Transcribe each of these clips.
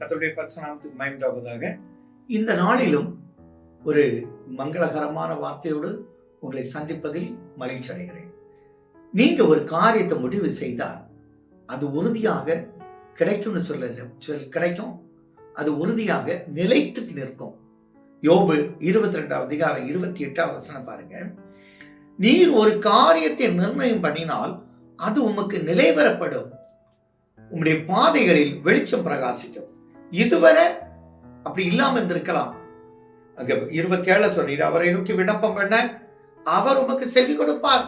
கத்தருடைய பரிசுநாமத்துக்கு மயண்டாவதாக இந்த நாளிலும் ஒரு மங்களகரமான வார்த்தையோடு உங்களை சந்திப்பதில் மகிழ்ச்சி அடைகிறேன். நீங்க ஒரு காரியத்தை முடிவு செய்தால் அது உறுதியாக கிடைக்கும்னு சொல்ல சொல் கிடைக்கும். அது உறுதியாக நிலைத்து நிற்கும். யோபு இருபத்தி ரெண்டாவது அதிகாரம் இருபத்தி எட்டாவது வசனம் பாருங்க. நீர் ஒரு காரியத்தை நிர்ணயம் பண்ணினால் அது உமக்கு நிலைவரப்படும். உம்முடைய பாதைகளில் வெளிச்சம் பிரகாசிக்கும். இதுவரை அப்படி இல்லாம இருந்திருக்கலாம். அங்க இருபத்தி ஏழு சொல்றீர் அவரை நோக்கி விண்ணப்பம் பண்ண அவர் உமக்கு செவி கொடுப்பார்.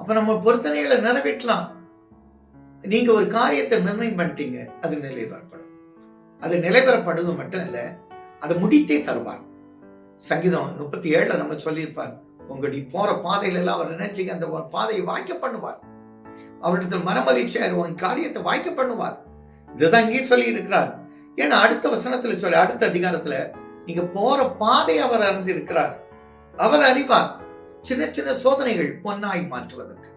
அப்ப நம்ம பொருத்தனைகளை நிறைவேற்றலாம். நீங்க ஒரு காரியத்தை நிர்ணயம் பண்ணிட்டீங்க அது நிலைவரப்படும் அது நிலைவரப்படுவது மட்டும் இல்ல அதை முடித்தே தருவார். சங்கீதம் முப்பத்தி ஏழுல நம்ம சொல்லியிருப்பார் உங்களுடைய போற பாதையில எல்லாம் அவர் நினைச்சுங்க அந்த ஒரு பாதையை வாய்க்க பண்ணுவார். அவரிடத்தில் மனமகிழ்ச்சியார் உன் காரியத்தை வாய்க்க பண்ணுவார். இதுதான் இங்கே சொல்லி இருக்கிறார் ஏன்னா அடுத்த வசனத்துல சொல்லி அடுத்த அதிகாரத்துல நீங்க போற பாதை அவர் அறிந்திருக்கிறார் அவர் அறிவார். சின்ன சின்ன சோதனைகள் பொன்னாய் மாற்றுவதற்கு.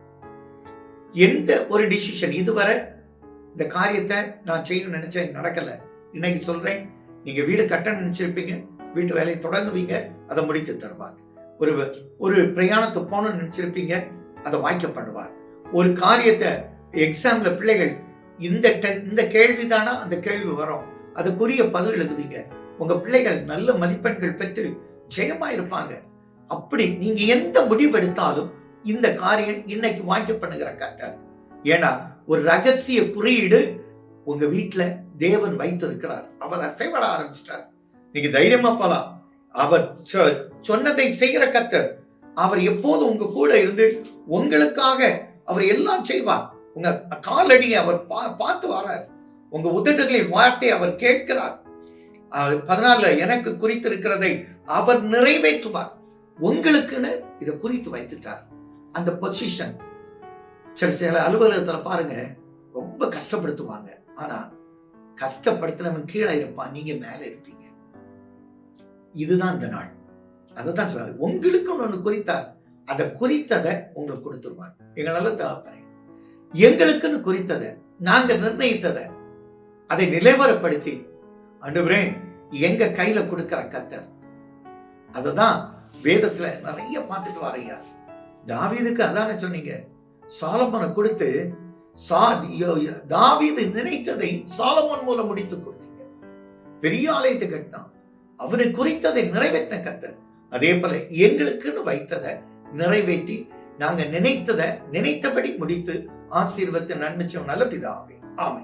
எந்த ஒரு டிசிஷன் இதுவரை இந்த காரியத்தை நான் செய்யணும்னு நினைச்சேன் நடக்கல. இன்னைக்கு சொல்றேன் நீங்க வீடு கட்ட நினைச்சிருப்பீங்க வீட்டு வேலையை தொடங்குவீங்க அதை முடித்து தருவார். ஒரு ஒரு பிரயாணத்தை போகணும்னு நினைச்சிருப்பீங்க அதை வாய்க்க பண்ணுவார் ஒரு காரியத்தை எக்ஸாம்ல பிள்ளைகள் இந்த இந்த இந்த கேள்விதானா? அந்த கேள்வி வரும். அதுக்குரிய பதில் எழுதுவீங்க. உங்க பிள்ளைகள் நல்ல மதிப்பெண்கள் பெற்று ஜெயமா இருப்பாங்க அப்படி நீங்க எந்த முடிவெடுத்தாலும் இந்த காரியம் இன்னைக்கு வாய்க்க பண்ணுகிற கத்தர் ஏன்னா ஒரு ரகசிய குறியீடு உங்க வீட்டுல தேவன் வைத்திருக்கிறார். அவர் அசைவட ஆரம்பிச்சிட்டார். நீங்க தைரியமா போலாம். அவர் சொ- சொன்னதை செய்கிற கத்தர் அவர் எப்போதும் உங்க கூட இருந்து உங்களுக்காக அவர் எல்லாம் செய்வார். உங்க காலடியை அவர் பா- பார்த்து வரார். உங்க உதடுகளின் வார்த்தை அவர் கேட்கிறார். பதினாலு எனக்கு குறித்திருக்கிறதை அவர் நிறைவேற்றுவார். உங்களுக்குன்னு இதை குறித்து வைத்துட்டார். அந்த பொசிஷன் சில சில அலுவலகத்தில் பாருங்க ரொம்ப கஷ்டப்படுத்துவாங்க. ஆனா கஷ்டப்படுத்தினவன் கீழே இருப்பான் நீங்க மேல இருப்பீங்க. இதுதான் இந்த நாள். அதை தான் உங்களுக்கு ஒன்று குறித்தார். அதை குறித்ததை உங்களுக்கு கொடுத்துருவார். எங்களால தகப்பனே எங்களுக்குன்னு குறித்ததை நாங்க நிர்ணயித்ததை அதை நிலைவரப்படுத்தி அன்றுவரே எங்க கையில கொடுக்கிற கத்தர். அததான் வேதத்துல நிறைய பார்த்துட்டு வரையா தாவீதுக்கு அதானே சொன்னீங்க. சாலமனை கொடுத்து சா- தாவீது நினைத்ததை சாலமன் மூலம் முடித்து கொடுத்தீங்க. பெரிய ஆலயத்தை கட்டினான். அவனை குறித்ததை நிறைவேற்ற கத்தர். அதே போல எங்களுக்குன்னு வைத்ததை நிறைவேற்றி நாங்க நினைத்ததை நினைத்தபடி முடித்து ஆசீர்வத்தை நன்மைச்சோம் நல்ல பிதாவே. ஆமை